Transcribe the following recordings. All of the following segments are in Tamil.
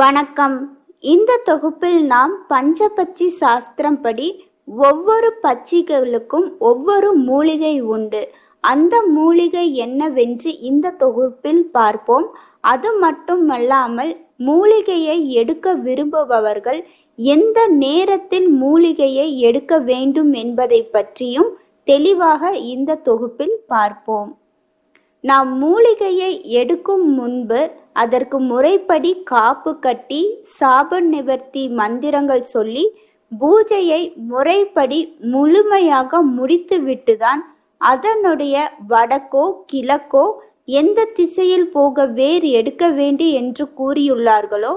வணக்கம். இந்த தொகுப்பில் நாம் பஞ்சபட்சி சாஸ்திரம் படி ஒவ்வொரு பட்சிகளுக்கும் ஒவ்வொரு மூலிகை உண்டு. அந்த மூலிகை என்னவென்று இந்த தொகுப்பில் பார்ப்போம். அது மட்டுமல்லாமல் மூலிகையை எடுக்க விரும்புபவர்கள் எந்த நேரத்தில் மூலிகையை எடுக்க வேண்டும் என்பதை பற்றியும் தெளிவாக இந்த தொகுப்பில் பார்ப்போம். நாம் மூலிகையை எடுக்கும் முன்பு அதற்கு முறைப்படி காப்பு கட்டி சாப நிவர்த்தி மந்திரங்கள் சொல்லி பூஜையை முறைப்படி முழுமையாக முடித்துவிட்டுதான் அதனுடைய வடக்கோ கிழக்கோ எந்த திசையில் போக வேர் எடுக்க வேண்டி என்று கூறியுள்ளார்களோ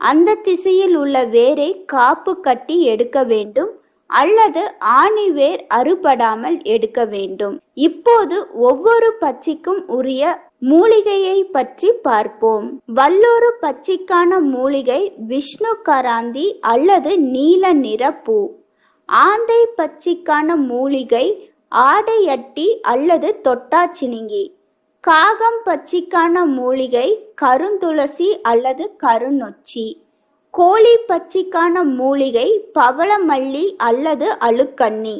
அந்த திசையில் உள்ள வேரை காப்பு கட்டி எடுக்க வேண்டும் அல்லது ஆணி வேர் அறுபடாமல் எடுக்க வேண்டும். இப்போது ஒவ்வொரு பட்சிக்கும் உரிய மூலிகையை பற்றி பார்ப்போம். வல்லொரு பச்சைக்கான மூலிகை விஷ்ணு கராந்தி அல்லது நீல நிற பூ. ஆந்தை பச்சைக்கான மூலிகை ஆடையட்டி அல்லது தொட்டாச்சினிங்கி காகம் பச்சைக்கான மூலிகை கருந்துளசி அல்லது கருநொச்சி. கோழி பச்சைக்கான மூலிகை பவளமல்லி அல்லது அழுக்கண்ணி.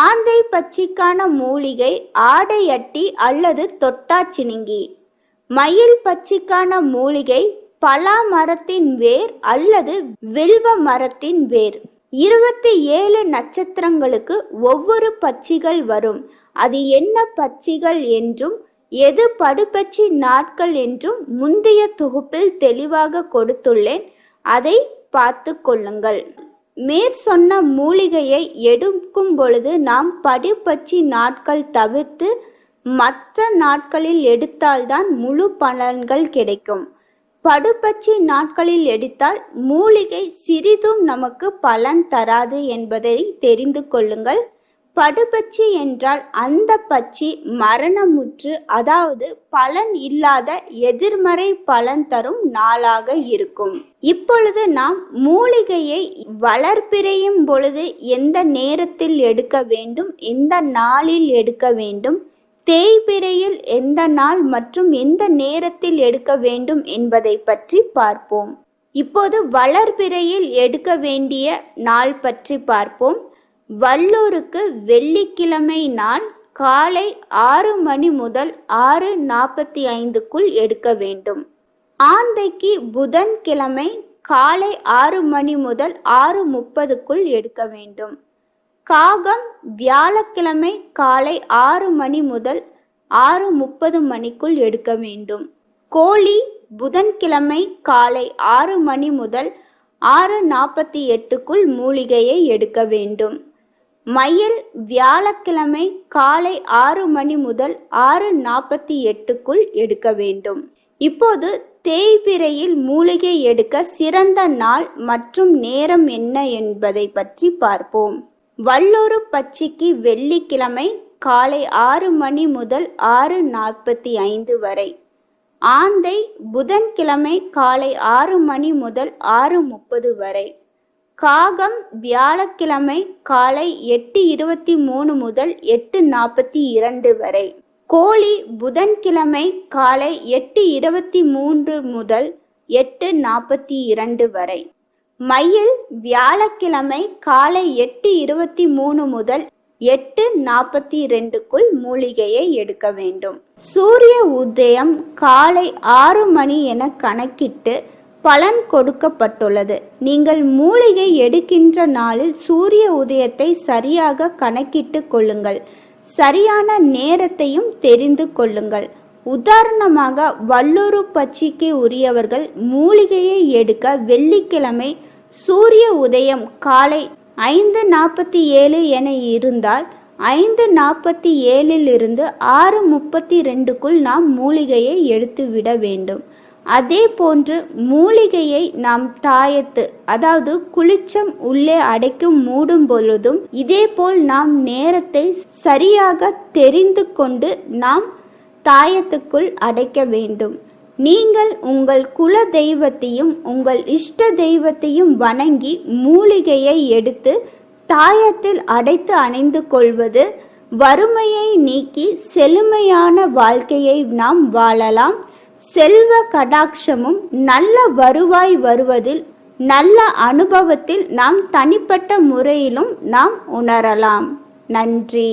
ஆந்தை பச்சிக்கான மூலிகை ஆடையட்டி அல்லது தொட்டாச்சினிங்கி மயில் பச்சிக்கான மூலிகை பலா மரத்தின் வேர் அல்லது வில்வ மரத்தின் வேர். இருபத்தி ஏழு நட்சத்திரங்களுக்கு ஒவ்வொரு பட்சிகள் வரும். அது என்ன பச்சிகள் என்றும் எது படுபச்சி நாட்கள் என்றும் முந்தைய தொகுப்பில் தெளிவாக கொடுத்துள்ளேன். அதை பார்த்து கொள்ளுங்கள். மேற் சொன்ன மூலிகையை எடுக்கும் பொழுது நாம் படிப்பச்சி நாட்கள் தவிர்த்து மற்ற நாட்களில் எடுத்தால்தான் முழு பலன்கள் கிடைக்கும். படுப்பச்சி நாட்களில் எடுத்தால் மூலிகை சிறிதும் நமக்கு பலன் தராது என்பதை தெரிந்து கொள்ளுங்கள். படுபச்சி என்றால் அந்த பட்சி மரணமுற்று அதாவது பலன் இல்லாத எதிர்மறை பலன் தரும் நாளாக இருக்கும். இப்பொழுது நாம் மூலிகையை வளர்ப்பிறையும் பொழுது எந்த நேரத்தில் எடுக்க வேண்டும் எந்த நாளில் எடுக்க வேண்டும் தேய்பிறையில் எந்த நாள் மற்றும் எந்த நேரத்தில் எடுக்க வேண்டும் என்பதை பற்றி பார்ப்போம். இப்போது வளர்பிறையில் எடுக்க வேண்டிய நாள் பற்றி பார்ப்போம். வல்லூருக்கு வெள்ளிக்கிழமை நான் காலை ஆறு மணி முதல் ஆறு நாற்பத்தி ஐந்துக்குள் எடுக்க வேண்டும். ஆந்தைக்கு புதன்கிழமை காலை ஆறு மணி முதல் ஆறு முப்பதுக்குள் எடுக்க வேண்டும். காகம் வியாழக்கிழமை காலை ஆறு மணி முதல் ஆறு முப்பது மணிக்குள் எடுக்க வேண்டும். கோழி புதன்கிழமை காலை ஆறு மணி முதல் ஆறு நாற்பத்தி எட்டுக்குள் மூலிகையை எடுக்க வேண்டும். மயில் வியாழக்கிழமை காலை ஆறு மணி முதல் ஆறு நாற்பத்தி எட்டுக்குள் எடுக்க வேண்டும். இப்போது தேய்பிரையில் மூலிகை எடுக்க சிறந்த நாள் மற்றும் நேரம் என்ன என்பதை பற்றி பார்ப்போம். வல்லூரு பச்சிக்கு வெள்ளிக்கிழமை காலை ஆறு மணி முதல் ஆறு நாற்பத்தி ஐந்து வரை. ஆந்தை புதன்கிழமை காலை ஆறு மணி முதல் ஆறு முப்பது வரை. காகம் வியாழக்கிழமை காலை எட்டு இருபத்தி மூணு முதல் எட்டு நாற்பத்தி இரண்டு வரை. கோழி புதன்கிழமை காலை எட்டு இருபத்தி மூன்று முதல் எட்டு நாற்பத்தி இரண்டு வரை. மயில் வியாழக்கிழமை காலை எட்டு இருபத்தி மூணு முதல் எட்டு நாற்பத்தி ரெண்டுக்குள் மூலிகையை எடுக்க வேண்டும். சூரிய உதயம் காலை ஆறு மணி என கணக்கிட்டு பலன் கொடுக்கப்பட்டுள்ளது. நீங்கள் மூலிகை எடுக்கின்ற நாளில் சூரிய உதயத்தை சரியாக கணக்கிட்டு கொள்ளுங்கள். சரியான நேரத்தையும் தெரிந்து கொள்ளுங்கள். உதாரணமாக வல்லூரு பச்சிக்கு உரியவர்கள் மூலிகையை எடுக்க வெள்ளிக்கிழமை சூரிய உதயம் காலை ஐந்து நாற்பத்தி ஏழு என இருந்தால் ஐந்து நாற்பத்தி ஏழிலிருந்து ஆறு முப்பத்தி ரெண்டுக்குள் நாம் மூலிகையை எடுத்துவிட வேண்டும். அதே போன்று மூலிகையை நாம் தாயத்து அதாவது குளிச்சம் உள்ளே அடைக்கும் மூடும் பொழுதும் இதேபோல் நாம் நேரத்தை சரியாக தெரிந்து கொண்டு நாம் தாயத்துக்குள் அடைக்க வேண்டும். நீங்கள் உங்கள் குல தெய்வத்தையும் உங்கள் இஷ்ட தெய்வத்தையும் வணங்கி மூலிகையை எடுத்து தாயத்தில் அடைத்து அணிந்து கொள்வது வறுமையை நீக்கி செழுமையான வாழ்க்கையை நாம் வாழலாம். செல்வ கடாட்சமும் நல்ல வருவாய் வருவதில் நல்ல அனுபவத்தில் நாம் தனிப்பட்ட முறையிலும் நாம் உணரலாம். நன்றி.